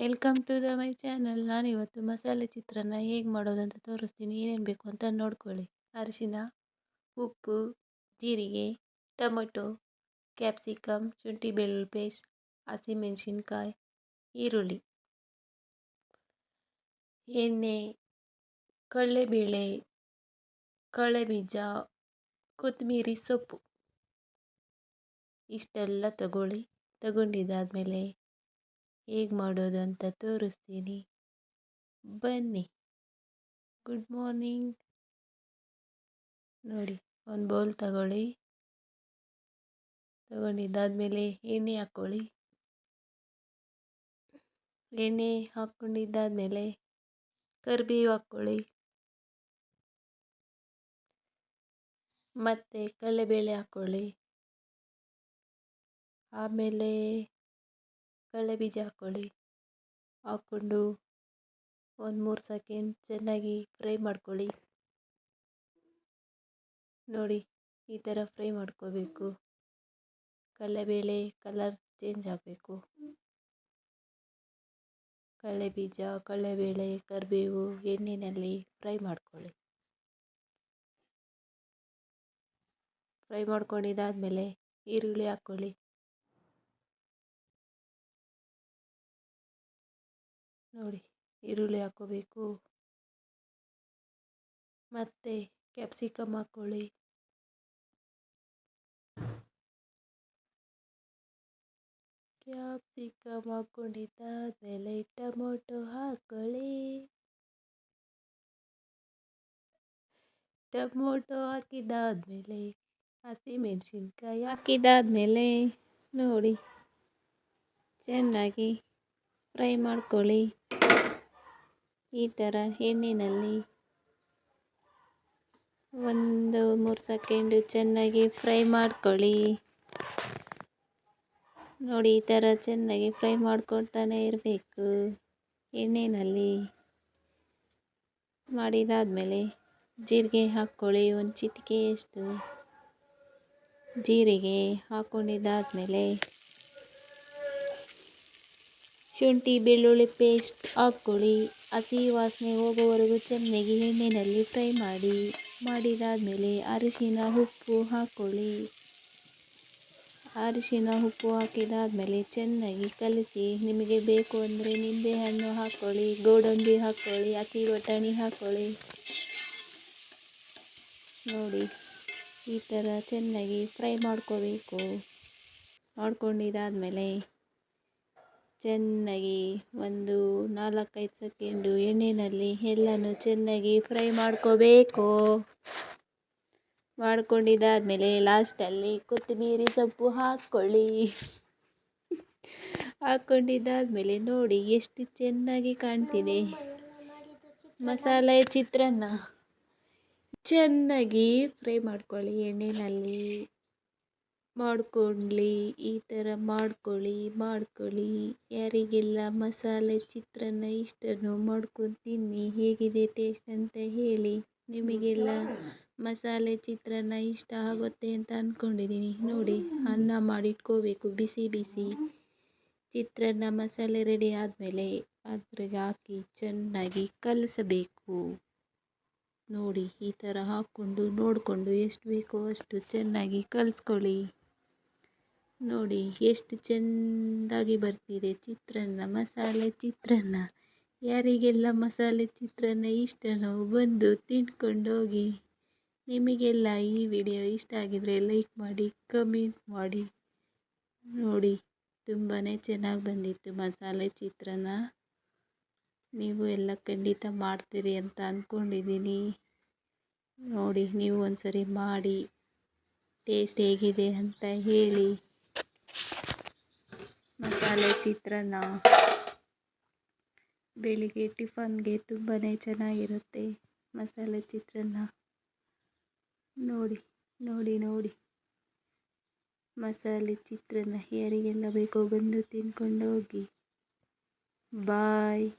Welcome to the my channel. ನಾನಿವತ್ತು ಮಸಾಲೆ ಚಿತ್ರಾನ್ನ ಹೇಗೆ ಮಾಡೋದು ಅಂತ ತೋರಿಸ್ತೀನಿ. ಏನೇನು ಬೇಕು ಅಂತ ನೋಡ್ಕೊಳ್ಳಿ. ಅರಿಶಿನ, ಉಪ್ಪು, ಜೀರಿಗೆ, ಟೊಮೊಟೊ, ಕ್ಯಾಪ್ಸಿಕಮ್ ಶುಂಠಿ ಬೆಳ್ಳುಳ್ಳಿ ಪೇಸ್ಟ್, ಹಸಿಮೆಣ್ಸಿನ್ಕಾಯಿ, ಈರುಳ್ಳಿ, ಎಣ್ಣೆ, ಕಡಲೆಬೇಳೆ, ಕಡಲೆಬೀಜ, ಕೊತ್ತಂಬರಿ ಸೊಪ್ಪು. ಇಷ್ಟೆಲ್ಲ ತಗೊಳ್ಳಿ. ತಗೊಂಡಿದ್ದಾದಮೇಲೆ ಹೇಗೆ ಮಾಡೋದು ಅಂತ ತೋರಿಸ್ತೀನಿ. ಬನ್ನಿ. Good morning. ನೋಡಿ, ಒಂದು ಬೌಲ್ ತಗೊಳ್ಳಿ. ತಗೊಂಡಿದ್ದಾದಮೇಲೆ ಎಣ್ಣೆ ಹಾಕ್ಕೊಳ್ಳಿ. ಎಣ್ಣೆ ಹಾಕ್ಕೊಂಡಿದ್ದಾದಮೇಲೆ ಕರಿಬೇವು ಹಾಕ್ಕೊಳ್ಳಿ. ಮತ್ತು ಕಡಲೆಬೇಳೆ ಹಾಕ್ಕೊಳ್ಳಿ. ಆಮೇಲೆ ಕಡಲೆಬೀಜ ಹಾಕ್ಕೊಳ್ಳಿ. ಹಾಕ್ಕೊಂಡು ಒಂದು ಮೂರು ಸೆಕೆಂಡ್ ಚೆನ್ನಾಗಿ ಫ್ರೈ ಮಾಡ್ಕೊಳ್ಳಿ. ನೋಡಿ, ಈ ಥರ ಫ್ರೈ ಮಾಡ್ಕೋಬೇಕು. ಕಡಲೆಬೇಳೆ ಕಲರ್ ಚೇಂಜ್ ಆಗಬೇಕು. ಕಡಲೆಬೀಜ ಕಡಲೆಬೇಳೆ ಕರಿಬೇವು ಎಣ್ಣೆಯಲ್ಲಿ ಫ್ರೈ ಮಾಡ್ಕೊಳ್ಳಿ. ಫ್ರೈ ಮಾಡ್ಕೊಂಡಿದ್ದಾದಮೇಲೆ ಈರುಳ್ಳಿ ಹಾಕ್ಕೊಳ್ಳಿ. ನೋಡಿ, ಈರುಳ್ಳಿ ಹಾಕ್ಕೋಬೇಕು ಮತ್ತು ಕ್ಯಾಪ್ಸಿಕಮ್ ಹಾಕ್ಕೊಳ್ಳಿ ಕ್ಯಾಪ್ಸಿಕಮ್ ಹಾಕ್ಕೊಂಡಿದ್ದಾದಮೇಲೆ ಟೊಮೊಟೊ ಹಾಕ್ಕೊಳ್ಳಿ ಟೊಮೊಟೊ ಹಾಕಿದ್ದಾದಮೇಲೆ ಹಸಿಮೆಣಸಿನ್ಕಾಯಿ ಹಾಕಿದ್ದಾದಮೇಲೆ ನೋಡಿ, ಚೆನ್ನಾಗಿ ಫ್ರೈ ಮಾಡ್ಕೊಳ್ಳಿ. ಈ ಥರ ಎಣ್ಣೆಯಲ್ಲಿ ಒಂದು ಮೂರು ಸೆಕೆಂಡು ಚೆನ್ನಾಗಿ ಫ್ರೈ ಮಾಡ್ಕೊಳ್ಳಿ. ನೋಡಿ, ಈ ಥರ ಚೆನ್ನಾಗಿ ಫ್ರೈ ಮಾಡ್ಕೊಳ್ತಾನೆ ಇರಬೇಕು ಎಣ್ಣೆಯಲ್ಲಿ ಮಾಡಿದಾದಮೇಲೆ ಜೀರಿಗೆ ಹಾಕ್ಕೊಳ್ಳಿ, ಒಂದು ಚಿಟಿಕೆಯಷ್ಟು ಜೀರಿಗೆ ಹಾಕ್ಕೊಂಡಿದ್ದಾದಮೇಲೆ ಶುಂಠಿ, ಬೆಳ್ಳುಳ್ಳಿ ಪೇಸ್ಟ್ ಹಾಕ್ಕೊಳ್ಳಿ ಹಸಿ ವಾಸನೆ ಹೋಗೋವರೆಗೂ ಚೆನ್ನಾಗಿ ಎಣ್ಣೆಯಲ್ಲಿ ಫ್ರೈ ಮಾಡಿ, ಮಾಡಿದಾದಮೇಲೆ ಅರಿಶಿನ, ಉಪ್ಪು ಹಾಕ್ಕೊಳ್ಳಿ. ಅರಿಶಿನ, ಉಪ್ಪು ಹಾಕಿದಾದಮೇಲೆ ಚೆನ್ನಾಗಿ ಕಲಸಿ, ನಿಮಗೆ ಬೇಕು ಅಂದರೆ ನಿಂಬೆಹಣ್ಣು ಹಾಕ್ಕೊಳ್ಳಿ, ಗೋಡಂಬಿ ಹಾಕ್ಕೊಳ್ಳಿ, ಹಸಿ ಬಟಾಣಿ ಹಾಕ್ಕೊಳ್ಳಿ. ನೋಡಿ, ಈ ಥರ ಚೆನ್ನಾಗಿ ಫ್ರೈ ಮಾಡ್ಕೋಬೇಕು. ಮಾಡ್ಕೊಂಡಿದ್ದಾದಮೇಲೆ ಚೆನ್ನಾಗಿ ಒಂದು ನಾಲ್ಕೈದು ಸೆಕೆಂಡು ಎಣ್ಣೆಯಲ್ಲಿ ಎಲ್ಲನೂ ಚೆನ್ನಾಗಿ ಫ್ರೈ ಮಾಡ್ಕೋಬೇಕು. ಮಾಡ್ಕೊಂಡಿದ್ದಾದಮೇಲೆ ಲಾಸ್ಟಲ್ಲಿ ಕೊತ್ತಂಬರಿ ಸೊಪ್ಪು ಹಾಕ್ಕೊಳ್ಳಿ. ಹಾಕ್ಕೊಂಡಿದ್ದಾದಮೇಲೆ ನೋಡಿ ಎಷ್ಟು ಚೆನ್ನಾಗಿ ಕಾಣ್ತಿದೆ. ಮಸಾಲೆ ಚಿತ್ರಾನ್ನ. ಚೆನ್ನಾಗಿ ಫ್ರೈ ಮಾಡ್ಕೊಳ್ಳಿ ಎಣ್ಣೆಯಲ್ಲಿ ಮಾಡ್ಕೊಳ್ಳಿ ಈ ಥರ ಮಾಡ್ಕೊಳ್ಳಿ ಮಾಡ್ಕೊಳ್ಳಿ. ಯಾರಿಗೆಲ್ಲ ಮಸಾಲೆ, ಚಿತ್ರಾನ್ನ ಇಷ್ಟನೋ ಮಾಡ್ಕೊಂಡು ತಿನ್ನಿ, ಹೇಗಿದೆ ಟೇಸ್ಟ್ ಅಂತ ಹೇಳಿ. ನಿಮಗೆಲ್ಲ ಮಸಾಲೆ, ಚಿತ್ರಾನ್ನ ಇಷ್ಟ ಆಗುತ್ತೆ ಅಂತ ಅಂದ್ಕೊಂಡಿದ್ದೀನಿ ನೋಡಿ, ಅನ್ನ ಮಾಡಿಟ್ಕೋಬೇಕು. ಬಿಸಿ ಬಿಸಿ. ಚಿತ್ರಾನ್ನ, ಮಸಾಲೆ ರೆಡಿ ಆದಮೇಲೆ ಅದ್ರಾಗೆ ಹಾಕಿ ಚೆನ್ನಾಗಿ ಕಲಸಬೇಕು. ನೋಡಿ, ಈ ಥರ ಹಾಕ್ಕೊಂಡು ನೋಡಿಕೊಂಡು ಎಷ್ಟು ಬೇಕೋ ಅಷ್ಟು ಚೆನ್ನಾಗಿ ಕಲಿಸ್ಕೊಳ್ಳಿ. ನೋಡಿ, ಎಷ್ಟು ಚೆಂದಾಗಿ ಬರ್ತಿದೆ ಚಿತ್ರಾನ್ನ, ಮಸಾಲೆ ಚಿತ್ರಾನ್ನ. ಯಾರಿಗೆಲ್ಲ ಮಸಾಲೆ ಚಿತ್ರಾನ್ನ ಇಷ್ಟನೋ ಬಂದು ತಿಂದ್ಕೊಂಡೋಗಿ. ನಿಮಗೆಲ್ಲ ಈ ವಿಡಿಯೋ ಇಷ್ಟ ಆಗಿದ್ರೆ ಲೈಕ್ ಮಾಡಿ, ಕಮೆಂಟ್ ಮಾಡಿ. ನೋಡಿ ತುಂಬಾ ಚೆನ್ನಾಗಿ ಬಂದಿತ್ತು ಮಸಾಲೆ ಚಿತ್ರಾನ್ನ. ನೀವು ಎಲ್ಲ ಖಂಡಿತ ಮಾಡ್ತೀರಿ ಅಂತ ಅಂದ್ಕೊಂಡಿದ್ದೀನಿ ನೋಡಿ, ನೀವು ಒಂದ್ಸರಿ ಮಾಡಿ, ಟೇಸ್ಟ್ ಹೇಗಿದೆ ಅಂತ ಹೇಳಿ. ಮಸಾಲೆ, ಚಿತ್ರಾನ್ನ, ಬೆಳಿಗ್ಗೆ ಟಿಫನ್ಗೆ ತುಂಬಾ ಚೆನ್ನಾಗಿರುತ್ತೆ ಮಸಾಲೆ, ಚಿತ್ರಾನ್ನ. ನೋಡಿ ನೋಡಿ ನೋಡಿ. ಮಸಾಲೆ, ಚಿತ್ರಾನ್ನ ಯಾರಿಗೆಲ್ಲ ಬೇಕೋ ಬಂದು ತಿನ್ಕೊಂಡು ಹೋಗಿ. ಬಾಯ್.